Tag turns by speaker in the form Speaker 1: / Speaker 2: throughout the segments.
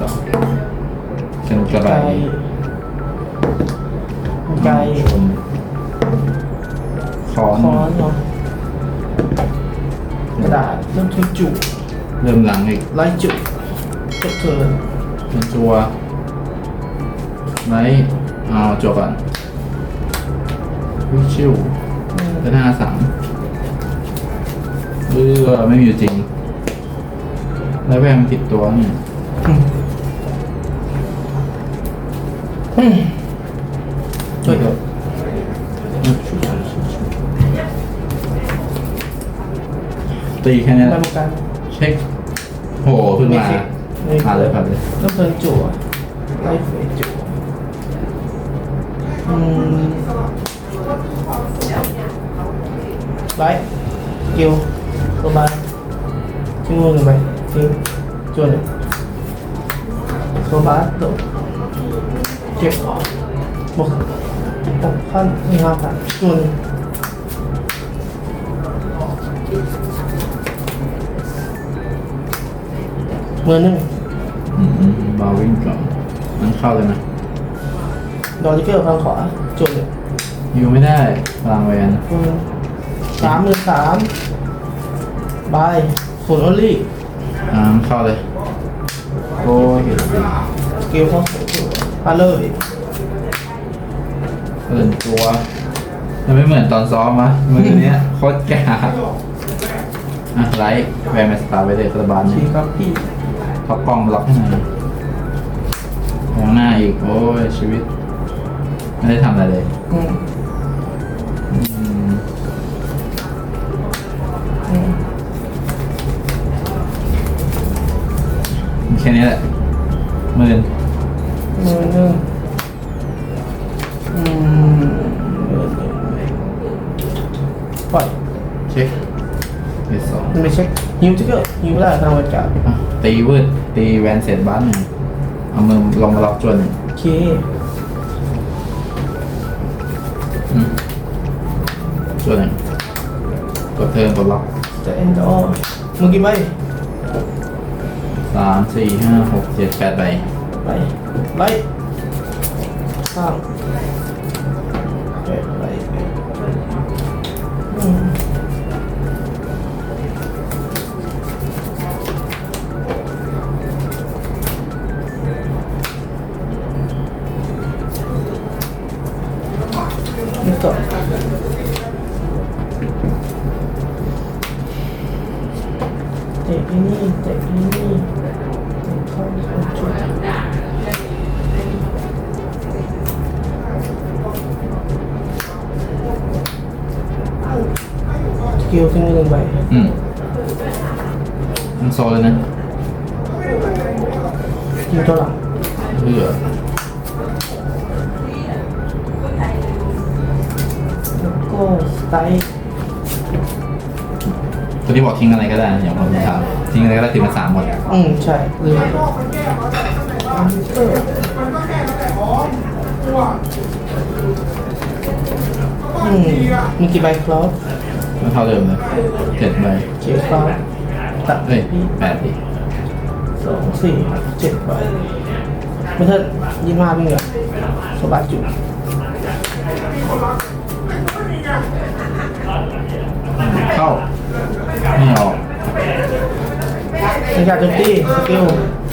Speaker 1: ต่อเป็นกระ
Speaker 2: ไก
Speaker 1: บา
Speaker 2: ล
Speaker 1: ย
Speaker 2: ไกล
Speaker 1: ชนคอน
Speaker 2: คอนเนาะกระดาษเริ่มทุจุ
Speaker 1: เริ่มหลังอีก
Speaker 2: ไล่จุจบเทิร์น
Speaker 1: เป็นจัวไลท์เอาจัวก่อนวิชิวเป็นห้าสามเออไม่มีอยู่จริง แล้วแวมนผิดตัวเนี่ ย
Speaker 2: อืมช่วยเถอะ
Speaker 1: ตีแค่นี้
Speaker 2: ได้
Speaker 1: แหละ
Speaker 2: เหมือนกัน
Speaker 1: เช็คโหขึ้นมา
Speaker 2: ไม่เช็ค
Speaker 1: ผ่านเลยผ่านเลย
Speaker 2: เริ่มเทิร์นจั่วไล่เฟสจั่วอืมไล่สกิลตัวบายทิ้งมือหนึ่งไปทิ้งจั่วหนึ่งตัวบายโดด เก็บบวกหกพันมีห้าพันจั่วหนึ่งมือหนึ่ง
Speaker 1: อืมบาวิ่งก่อนมันเข้าเลยนะ
Speaker 2: ดอทิเกอร์ทางขวาจุดเลย
Speaker 1: อยู่ไม่ได้วางแวน
Speaker 2: อืมสามหนึ่งสามบายศูนย์ออลลี่
Speaker 1: อ่ามันเข้าเลยโอ้ยเห็นสิ
Speaker 2: สกิลเข้าสู่ พาเลย
Speaker 1: เปิดตัวมันไม่เหมือนตอนซ้อมมะมือเนี้ยโคตรแก่อะไลท์แวร์แมสตาร์ไปเลยกระบาล
Speaker 2: ชี
Speaker 1: นี่
Speaker 2: ครับพี่
Speaker 1: ท็อปกล้องล็อกให้หน่อยมองหน้าอีก โอ้ย ชีวิต ไม่ได้ทำอะไรเลย
Speaker 2: อืม
Speaker 1: อืม
Speaker 2: อืม
Speaker 1: แค่นี้แหละหมื่น
Speaker 2: ปล่อย
Speaker 1: เช็คเบสสอง
Speaker 2: ไม่เช็คฮิวทิกเกอร์ฮิวไม่ได้ทางอากา
Speaker 1: อะตีวืดตีแวนเสร็จบ้านหนึ่งเอามือลงมาล็อกจวนหนึ่ง
Speaker 2: โอเค
Speaker 1: อืมจวนหนึ่งกดเทิร์นกดล็อก
Speaker 2: จะเอ็นจะออมือกี่ใบ
Speaker 1: สามสี่ห้าหกเจ็ดแปดใบ
Speaker 2: ไป ไล่ข้างไกิลทิ้งมือหนึ่งใบ
Speaker 1: อืมมันโซเลยนะ
Speaker 2: ยิงตัวหลัง
Speaker 1: เพื่อ
Speaker 2: แล้วก็สไตล์
Speaker 1: ที่บอกทิ้งอะไรก็ได้นะอย่างผมถามทิ้งอะไรก็ได้ติดมาสามหมด
Speaker 2: อืมใช่ลืมเอออืมมีกี่ใบคลอส
Speaker 1: ไม่ เท่าเดิมเลยเจ็ดใบ
Speaker 2: เขียวคลอสตัด
Speaker 1: เอ้ย
Speaker 2: พี่
Speaker 1: แปดดิ
Speaker 2: สองสี่เจ็ดใบไม่เถิดยี่ห้าพี่เหรอสบายจุด
Speaker 1: เข้าไม่ออก
Speaker 2: ในการโจมตีสกิล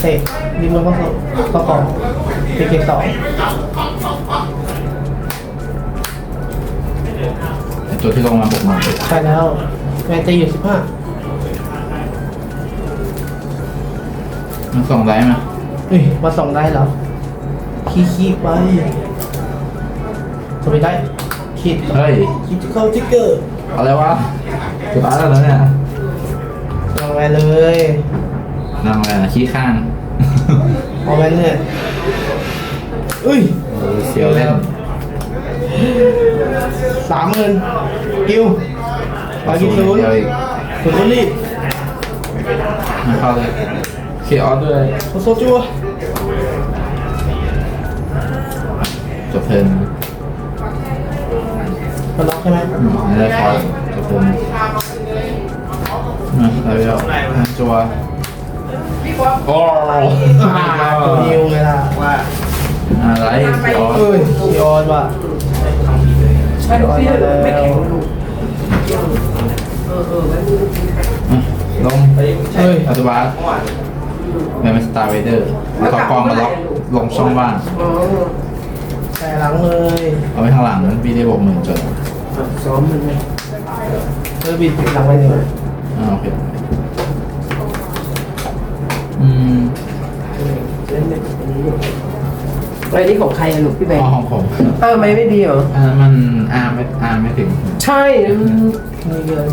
Speaker 2: เตะดีมือเข้าสู่เข้ากล่องตีเกตสอง
Speaker 1: ตัวที่ลงมาบวกมา
Speaker 2: ใช่แล้วแมนตีอยู่สิบห้า
Speaker 1: มันส่งไลท์มา
Speaker 2: เฮ้ยมาส่องได้เหรอขี้ขี้ไปจะไปได้คิด
Speaker 1: เฮ้ย
Speaker 2: คิดเข้าทิกเกอร์
Speaker 1: เอาอะไรวะจะตายแล้วเนี่ย
Speaker 2: ลองไปเลย
Speaker 1: นั่งอะไรนะขี้ข้าง
Speaker 2: เอาไปเนี่ยอุ้ย
Speaker 1: โอ้ยเสียวเล่น
Speaker 2: สามหมื่น กิวร้อยกี่ศูนย์
Speaker 1: เดียวอีก
Speaker 2: ศูนย์รีบ
Speaker 1: มาเข้าเลยเคออสด้วย
Speaker 2: โซโซจัว
Speaker 1: จบเทิร์น
Speaker 2: มาล็อกใช่ไหม
Speaker 1: อืมไม่ได้คอร์สจบเทิร์นมาอะไรแล้วจัวโอ้
Speaker 2: อ่าตัวนิวไงล่ะว่า
Speaker 1: อะไรอ๋อ
Speaker 2: เอ้ยยอนว่ะ
Speaker 3: ไม่รู้พี่เลยไม่แข็งลูก
Speaker 1: ลง
Speaker 2: เฮ้ย
Speaker 1: อัตบาแมนสตาร์เวเดอร์แล้วก็กองมาล็อกลงช่องว่าง
Speaker 2: แต่หลังเลย
Speaker 1: เอาไว้ข้างหลังนั้นพี่ได้บอกหมื่นจน
Speaker 3: ซ้อมมันไหม
Speaker 2: เออบิดหลังไปหนึ่ง
Speaker 1: อ่าโอเคอืม
Speaker 3: เล่นแบบนี้อยู่ อะไรนี่ของใครอะลูกพี่แบง
Speaker 1: อ๋อ
Speaker 3: ค์
Speaker 1: ของผม
Speaker 3: เออไม่ไม่ดีเหรอ
Speaker 1: อันนั้นมันอาร์ไม่อาร์ไม่ถึง
Speaker 3: ใช่อืม
Speaker 2: นี่เกิน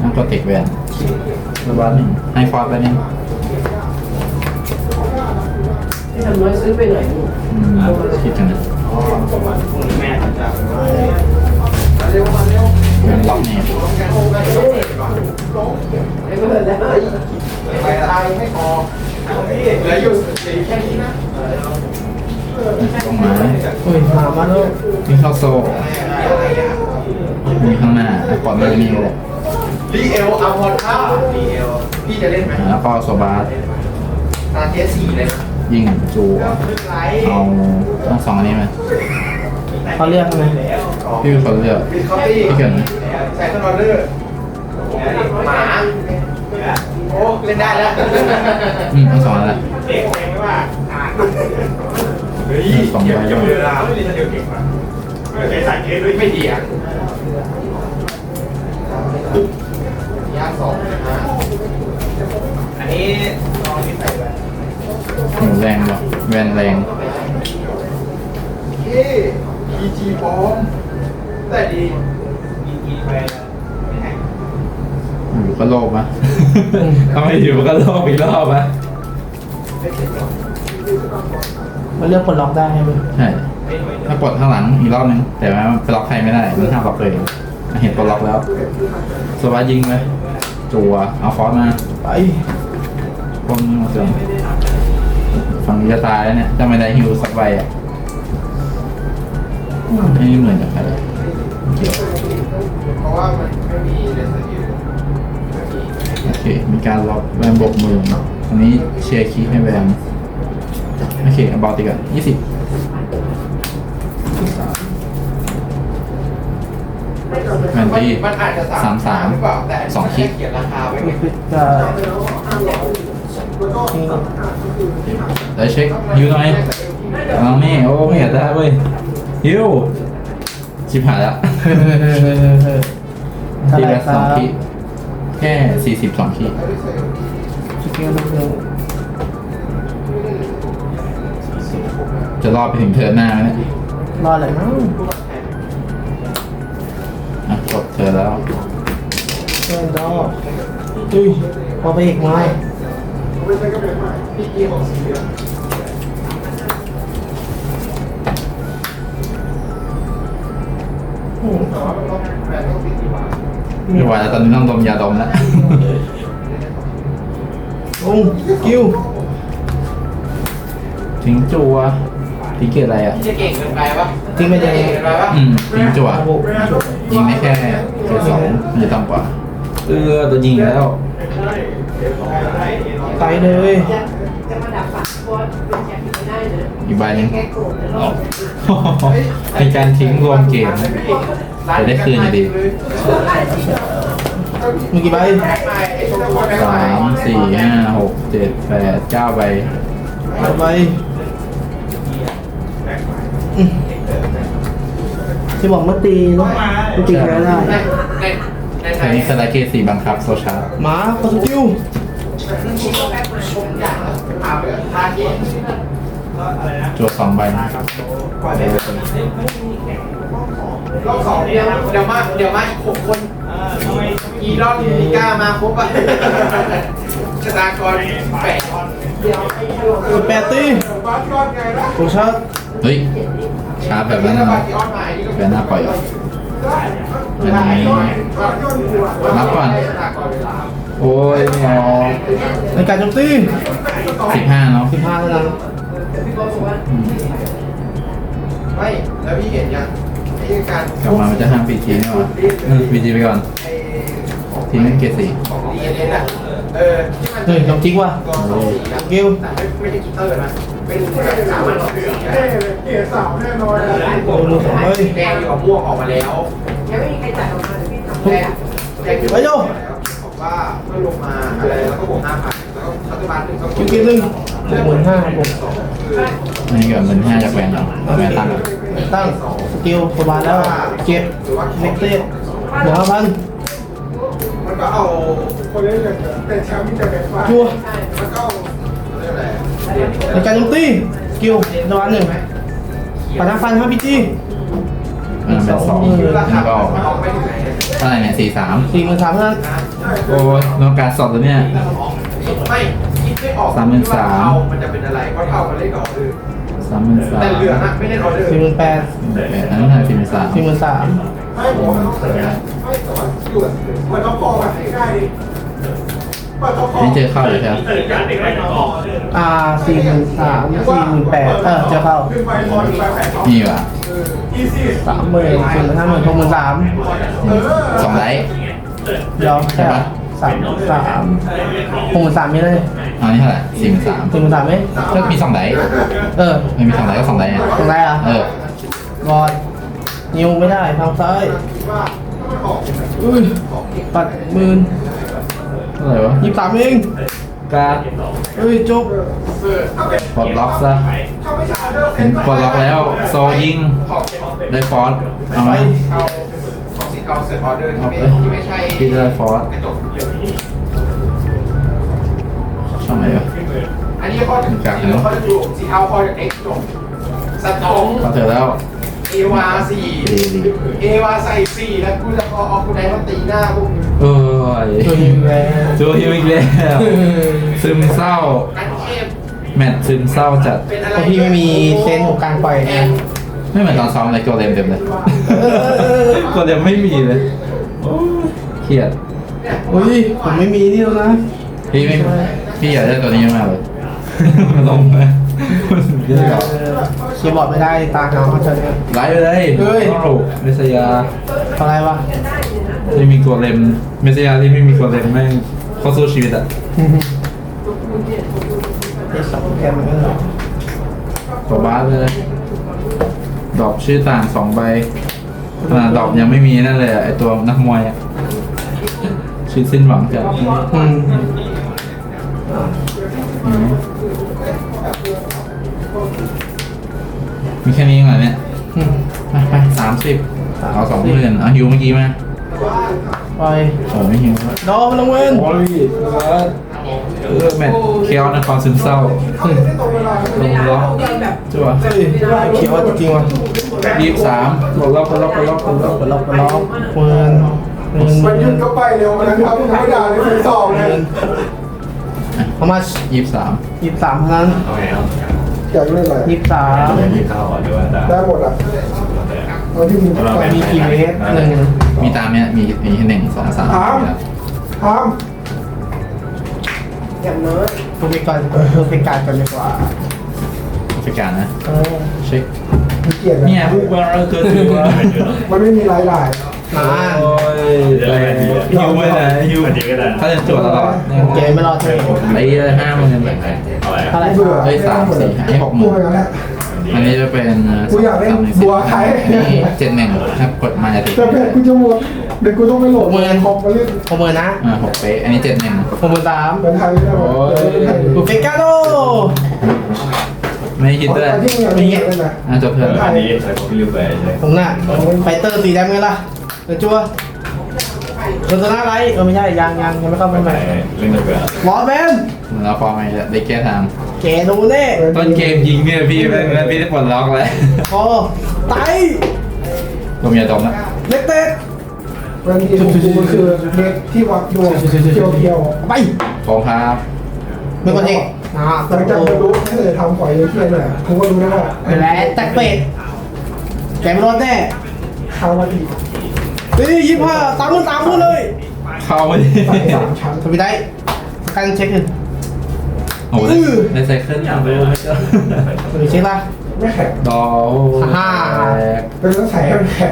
Speaker 1: ต้องโปรเทคแวนระบาดหนึ่งให้ฟอร์ดไปนี่
Speaker 3: ที่ทำน้อยซื้อไปหน่อยลูก
Speaker 1: อืมคิดกันนะมันล็อกเนี่ย
Speaker 3: ไอ้เพื่อนแล้ว
Speaker 1: ต้องมา
Speaker 2: เฮ้ยมามาแล้ว
Speaker 1: มีเข้าโซ่มีข้างหน้าแล้วก่อนมันจะมีเลย
Speaker 4: ดีเอลเอาพอท่าดีเอลพี่จะเล่นไหม
Speaker 1: แล้วก็โซบาส
Speaker 4: ตาเทียสี่เลยนะ
Speaker 1: ยิงจู
Speaker 4: ขึ้นไลท์
Speaker 1: เอาต้องสองอันนี้ไหม
Speaker 2: เขาเรียกไหม
Speaker 1: พี่เป็นคนเลือก
Speaker 4: บิดคอฟฟี่
Speaker 1: พี่เกิดไหม
Speaker 4: ใส่คอนโทรลเลอร์หมาโอ้เล่นได้แล้ว
Speaker 1: อืมต้องสองอันแหละ
Speaker 4: เด็กเองว่าเฮ้ย
Speaker 1: สองใบ
Speaker 4: เก็บเวลาไม่ได้เก่งว่ะไม่เคยใส่เกมด้วยไม่ดีอะยาสองนะอันนี้ลองที่ใส่ไป
Speaker 1: หนูแรงว่ะแวนแรง
Speaker 4: เฮ้พีจีพร้อมแต่ดีพีจีไป
Speaker 1: อยู่ก็โลภมะทำไมอยู่ก็โลภอีกรอบมะ
Speaker 2: มันเลือกปลดล็อกได้ไหม
Speaker 1: ใช่ถ้ากดข้างหลังอีกรอบนึง แต่ว่ามันล็อกใครไม่ได้มันห้ามล็อกเลยเห็นปลดล็อกแล้วโซบายิงเลยจัวเอาฟอสมา
Speaker 2: ไป
Speaker 1: พวกนี้มาเสริมฝั่งนี้จะตายแล้วเนี่ยถ้าไม่ได้ฮิวสักใบอะไม่เหมือนกับใครเกี่ยว
Speaker 4: เพราะว่ามันไม่มีเรสกิล
Speaker 1: โอเค มีการล็อกแวมบกมืออันนี้เชียร์คีย์ให้แวม โอเคเอาบอลติกันยี่สิบแมนตี้
Speaker 4: มันอาจจะ
Speaker 1: สามสาม
Speaker 4: หรือเปล่าแต่
Speaker 1: สองคลิก
Speaker 4: เขียนราคาไว้
Speaker 2: มี
Speaker 4: ไง
Speaker 2: ฟิตจะนี่
Speaker 1: ได้เช็คฮิวหน่อยเอาไม่โอ้ไม่อยากได้เว้ยฮิวชิบหายละ
Speaker 2: เฮ้ยเฮ้ยเฮ้ยเฮ้ยเฮ้ยเฮ้ยเท่า
Speaker 1: ที
Speaker 2: ไหร่
Speaker 1: ละ
Speaker 2: ค
Speaker 1: ส
Speaker 2: รั
Speaker 1: อง
Speaker 2: บ
Speaker 1: คีแค่สี่สิบสองคี
Speaker 2: สกิลห
Speaker 1: จะรอดไปถึงเทิร์นหน้าไหมเนี่ย
Speaker 2: รออะไรมั้ง
Speaker 1: อะกดเทิร์นแล้ว
Speaker 2: เล่นดอกอุ้ยพอไปอีกไหม
Speaker 4: พี่กี้ของสีเหลือง
Speaker 2: อืม
Speaker 4: แต่ว่ามันต้องแบรนด์ต้องติดกี่บาท
Speaker 1: ไม่ไหวแล้วตอนนี้ต้องดมยาดมแล้ว
Speaker 2: ลงสกิล
Speaker 1: ทิ้งจัว ทิ้งเกตอะไรอะ
Speaker 4: พี่จะเก่งเกินไปปะ
Speaker 2: ทิ้งไปเลย
Speaker 4: เก่งเกินไปปะ
Speaker 1: อืมทิ้งจัว
Speaker 2: ระบบ
Speaker 1: ยิงได้แค่เกตสองมันจะต่ำกว่า เออตัวยิงแล้ว
Speaker 2: ไปเลย
Speaker 3: จะมาดับฝันเพราะว่าเป็นแจกไม่ได้เลย
Speaker 1: อีกใบหนึง
Speaker 3: แก้โกรธแล้ว
Speaker 1: อ๋อเป็นการทิ้งรวมเกมนะจะได้คืนอยู่ดี
Speaker 2: มีกี่ใบ
Speaker 1: สามสี่ห้าหกเจ็ดแปดเก้าใบ
Speaker 2: ต่อไปอื ที่บอกว่าตีเนอะกูตีแพ้ได้
Speaker 4: ในในใน
Speaker 1: ใช้สไลด์เกตสี่บังคับโซชาร์
Speaker 2: หมาคอสกิล
Speaker 4: อย่างถามไปทาเก่ง
Speaker 1: จัวสองใบ
Speaker 4: กว่าเดี๋ยวรอบสองเดี๋ยวเดี๋ยวมาเดี๋ยวมาอีกหกคนอีรอบนี้มีกล้ามาครบอะชะตากรแปด
Speaker 2: กดแปดตี
Speaker 4: บ้านยอดไงล่ะ
Speaker 2: โอชาร์จ
Speaker 1: เฮ้ยชาร์จแบบนั้น
Speaker 4: แล้ว
Speaker 1: นะ
Speaker 4: บ้านที่ออนมาอีก
Speaker 1: แบบหน้าปล่อยเหรอเป็นยังไงรับก่อนโอ้ยไม่เอา
Speaker 2: ในการโจมตี
Speaker 1: สิบห้าเนาะ
Speaker 2: สิบห้าเท่านั้น
Speaker 1: อืม
Speaker 4: ไม่แล้วพี่เห็นยังไอ้การ
Speaker 1: กลับมามันจะห้ามปีทีนี่หว่าอืมปีทีไปก่อน
Speaker 4: ไอ้
Speaker 1: ทีนี้เกตสี่
Speaker 4: ของดีเอ็นอะเออที่มัน
Speaker 2: เฮ้ยลองทิ้งว่ะ
Speaker 4: ตัวสองสีอะ
Speaker 2: กิ้ว
Speaker 4: แต่ไม่ไม่ใช่กิตเตอร์นะเป็น สามัญสองสีอะ
Speaker 5: เกียร์สาวแน่นอน
Speaker 2: โอ้โหเฮ้ย
Speaker 4: แดงอยู่กับม่วงออกมาแล้ว
Speaker 3: ยังไม่มีใครจ่ายออกมาเลยพี่ทำ
Speaker 4: แด
Speaker 3: แค่
Speaker 4: งแดงอยู่
Speaker 2: ไปโย
Speaker 4: บอกว่าเมื่อลงมาอะไรแล้วก็บวกห้าพันแล้วก็รัฐบาลหนึ่งก็
Speaker 2: กิ้วกหนึ่งหนึ่งหมื่นห้าผม
Speaker 4: สองคือ
Speaker 1: อันนี้ก็เป็นห้าจากแวนเหรอแวนตั้ง
Speaker 2: ตั้งสกิลสบายแล้วเก็บ
Speaker 4: หรือว่า
Speaker 2: เน็กเต้เหลือห้าพัน
Speaker 4: มันก็เอา
Speaker 5: คนเล่นแต่แชมป์มีแต่แบกฟ้า
Speaker 2: จัว
Speaker 4: มันก็เอา
Speaker 2: ในการโจมตีสกิลสบายหนึ่งปะทะฟันครับพี่จี้
Speaker 1: อันนั้นเป็นสอง
Speaker 4: คือราคา
Speaker 1: แล้วก็
Speaker 4: มันออกไม่ถึงไหน
Speaker 1: เท่าไหร่เนี่ยสี่สาม
Speaker 2: สี่หมื่นสามเท่านั้น
Speaker 1: โอ้ยโนการสอบตัวเนี้ย
Speaker 4: ไม่คิดไม่ออก
Speaker 1: สามหมื่นสาม
Speaker 4: เท่มันจะเป็นอะไรเพราะเท่ามันเล่นกับออเดอร์
Speaker 1: สามหมื่นสาม
Speaker 4: แต่เหลืองอะไม่เล่นออเดอร์
Speaker 2: สี่หมื่นแปด
Speaker 1: แปดอันนั้นห้าสี่หมื่นสาม
Speaker 2: สี่หมื่นสาม
Speaker 5: ให้ผมมันต้องเสียให้แต่ว่าอยู่มันต้องฟองอะง่ายดิมั นต้องฟอ
Speaker 1: อัน
Speaker 5: ง
Speaker 1: นี้เจอเข้าเลยครับ
Speaker 2: อ่าสี่หมื่นสามสี่หมื่นแปดเออเจอเข้า
Speaker 5: ขึ้นไปพอขึ้นไปแปด
Speaker 1: นี่ว่ะ
Speaker 5: อีซี่
Speaker 2: สามหมื่นสี่หมื่นห้าหมื่นหกหมื่นสาม
Speaker 5: เออ
Speaker 1: สองไลท์
Speaker 2: เดี๋ยวแค่สามสามหกหมื่นสามมีเลย
Speaker 1: อันนี้เท่าไหร่สี่หมื่นสาม
Speaker 2: สี่หมื่นสามไหม
Speaker 1: ก็มีสองไลท์
Speaker 2: เออ
Speaker 1: ไม่มีสองไลท์ก็สองไลท์อะ
Speaker 2: ตรงไหนอะ
Speaker 1: เออ
Speaker 2: รอดนิวไม่ได้ทางซ้าย
Speaker 5: ว่าถ้ามันออก
Speaker 2: อุ้ยปัดหมื่น
Speaker 1: เท่าไหร่วะ
Speaker 2: ยี่สิบสามเอง
Speaker 1: การ์ด
Speaker 2: เอ้ยจบ
Speaker 5: ถ้าเป็น
Speaker 1: ปลดล็อกซะ
Speaker 5: ถ้าไม่ใช่ออเดอร์
Speaker 1: เห็นปลดล็อกแล้ว โซยิง ได้ฟอสเอาไหม
Speaker 4: เอาของสีเทาเสร็จออเดอร์ที่
Speaker 1: เอา
Speaker 4: ไม่
Speaker 1: ไป
Speaker 4: ที่ไม่ใช่
Speaker 1: พี่ได้ฟอส
Speaker 4: กระจกเหลือง
Speaker 1: ช่องไหนวะ
Speaker 4: อันนี้เขาจะเขาจะดูสีเทาเขาจะเอ็กซ์จบสตอง
Speaker 1: เข้าเจอแล้ว
Speaker 4: เอวาสี่
Speaker 1: ดีดี
Speaker 4: เอวาใส่สี่แล้วกูจะเอาเอาคุณไดมาตีหน้าพวกนี้
Speaker 1: โอ้ย
Speaker 2: ตัวยิงแล้ว
Speaker 1: จูฮิวอีกแล้วซึมเศร้า
Speaker 4: อันเทพ
Speaker 1: แมตช์ซึมเศร้าจัด
Speaker 4: เป็นอะไร
Speaker 2: เพราะพี่ไม่มีเซนส์ของการปล่อย
Speaker 4: แอ
Speaker 2: ไง
Speaker 4: น
Speaker 1: ไม่เหมือนตอนซ้อมเลยตัวเต็มเต็มเลยตัวเต็มไม่มีเลยโอ้ยเครียด
Speaker 2: อุ้ยผมไม่มีนี่แล้วนะ
Speaker 1: พี่ไม่พี่อยากได้ตัวนี้มากเลยมันลงไปมัน เยอะ
Speaker 2: เออคีย์บอร์ดไม่ได้ตาหาวเขาจะเนี่ย
Speaker 1: ไล่ไปเลย
Speaker 2: เฮ้ย
Speaker 1: โอ้เมสยา
Speaker 2: อะไรวะ
Speaker 1: ที่มีตัวเลมเมสยาที่ไม่มีตัวเลมแม่งเขาสู้ชีวิตอะ
Speaker 2: เอสองแกมเหมือนกันเหรอ
Speaker 1: ตัวบ้าสเลย ดอกชื่อต่างสองใบขนาดอกยังไม่มีนั่นเลยอะไอตัวนักมวยอะชื่อสิ้นหวังจัด
Speaker 2: อืม
Speaker 1: มมีแค่นี้เหรอเนี่ย
Speaker 2: อืม
Speaker 1: ไปไปสามสิบเอาสองหมื่นเอาฮิวเมื่อกี้มา
Speaker 2: ปล่อย
Speaker 1: โอ้ไม่ฮิว
Speaker 2: ดอมันลงเว้น
Speaker 1: โอ้ยเออแมทเคียวนครซึมเศร้า
Speaker 5: ไม่ตรงเวลา
Speaker 1: ลงล็อกจั่ว
Speaker 2: เฮ้ยเขียวจริงๆว่ะ
Speaker 1: ยี่สิบสามปลดล็อกปลดล็อกปลดล็อกปลดล็อก
Speaker 2: เปิดล็อกเปิดล็อกเปิดเปิด
Speaker 5: มันหยุดก็ไปเร็วนะครับธรรมดาเลยคือสองเลย
Speaker 2: พม่า
Speaker 1: ยี่สิบสาม
Speaker 2: ยี่สิบสามเท่านั้น
Speaker 5: อยากเล่นอะไร
Speaker 2: ยี่สิบสาม
Speaker 5: ได้หมดอะเอาที่มี
Speaker 2: มีกี่เมตรหนึ่ง
Speaker 1: มีตามเนี่ยมีมีหนึ่งสองสาม
Speaker 5: ถามถาม
Speaker 3: อย่างน้อย
Speaker 2: โปรเฟกก่อนเออโปรเฟกการก่อนดีกว่า
Speaker 1: พิการนะ
Speaker 2: เออ
Speaker 1: เช็ค
Speaker 5: มีเกียรติ
Speaker 1: เนี่ยพวกเราเกิดถึงว่า
Speaker 5: มันไม่มีรายได้
Speaker 2: มา
Speaker 1: โอ้ยฮิวไปไหนฮิวถ้าจะจวดตลอด
Speaker 2: เกมไม่รอดเลย
Speaker 1: ไปเลยห้าหมื่น
Speaker 2: เท่าไหร่
Speaker 5: เบื่อ
Speaker 1: เฮ้ยสามสี่ห้าหกห
Speaker 5: พู
Speaker 1: มื่
Speaker 5: ด
Speaker 1: น
Speaker 5: ไปแล้ว
Speaker 1: อันนี้จะเป็น
Speaker 5: กูอยากเล่น
Speaker 1: สมหง
Speaker 5: บัวไทย
Speaker 1: นี่เจ็ดหนึ่งครับกดมาจะติด
Speaker 5: แต่เพจกูจะหมดเดี๋ยวกูต้องไปโหลดคอมมาเล่น
Speaker 2: หกหมื่นนะ
Speaker 1: อ่าหกเป๊ะอันนี้เจ็ดหนึ่ง
Speaker 2: หกหมื่นสาม
Speaker 5: เป็นไทยได้หมดเดี๋ยวเล่นไทย
Speaker 2: โปรเฟกการโด
Speaker 1: ไม่คิดด้วย
Speaker 5: ที่มึงอยากเล่นเล่นนะ
Speaker 1: อะจบเพื่อน
Speaker 5: ไทย
Speaker 2: ผมน่ะไฟเตอร์สีแดงไงล่ะเดี๋ยวจัว โดนตัวหน้าไรเออไม่ใช่ยังยังยังไม่เข้าไปใหม่หมอแมน
Speaker 1: เราฟอร์มไปได้แก้ทาง
Speaker 2: แกโดนแน่
Speaker 1: ต้นเกมยิงเนี่ยพี่แม่งพี่ได้ปลดล็อกแล้ว
Speaker 2: คอไต
Speaker 1: ลมยาดมนะ
Speaker 2: เล็กเต็ด
Speaker 5: วันที่ของกูคือเด็กที่วัดดวงเที่ยวเที่ยว
Speaker 2: ไป
Speaker 1: ฟองครับ
Speaker 2: ไม่กดเองอ่า
Speaker 5: หลังจากมารู้ถ้าเลยทำปล่อยเลยเที่ยวเนี่ยกูก็รู้แล้วว่า
Speaker 2: ไปแล้วแตกเป็ดแกไม่รอดแน่
Speaker 5: ข้าวมาอีก
Speaker 2: เฮ้ยยี่ห้าสามหมื่นสามหมื่นเลย
Speaker 1: เข้าไปดิ
Speaker 5: ใส่สามชั้น
Speaker 2: สวิได้การเช็คกัน
Speaker 1: โอ้โหได้ไซเคิลอะดูไม่เจอ
Speaker 2: สวิเช็คละ
Speaker 5: ไม่แข็ง
Speaker 1: ดอ
Speaker 2: ฮ่า
Speaker 1: แตก
Speaker 5: เป็นต้องใส่ให้มันแข็ง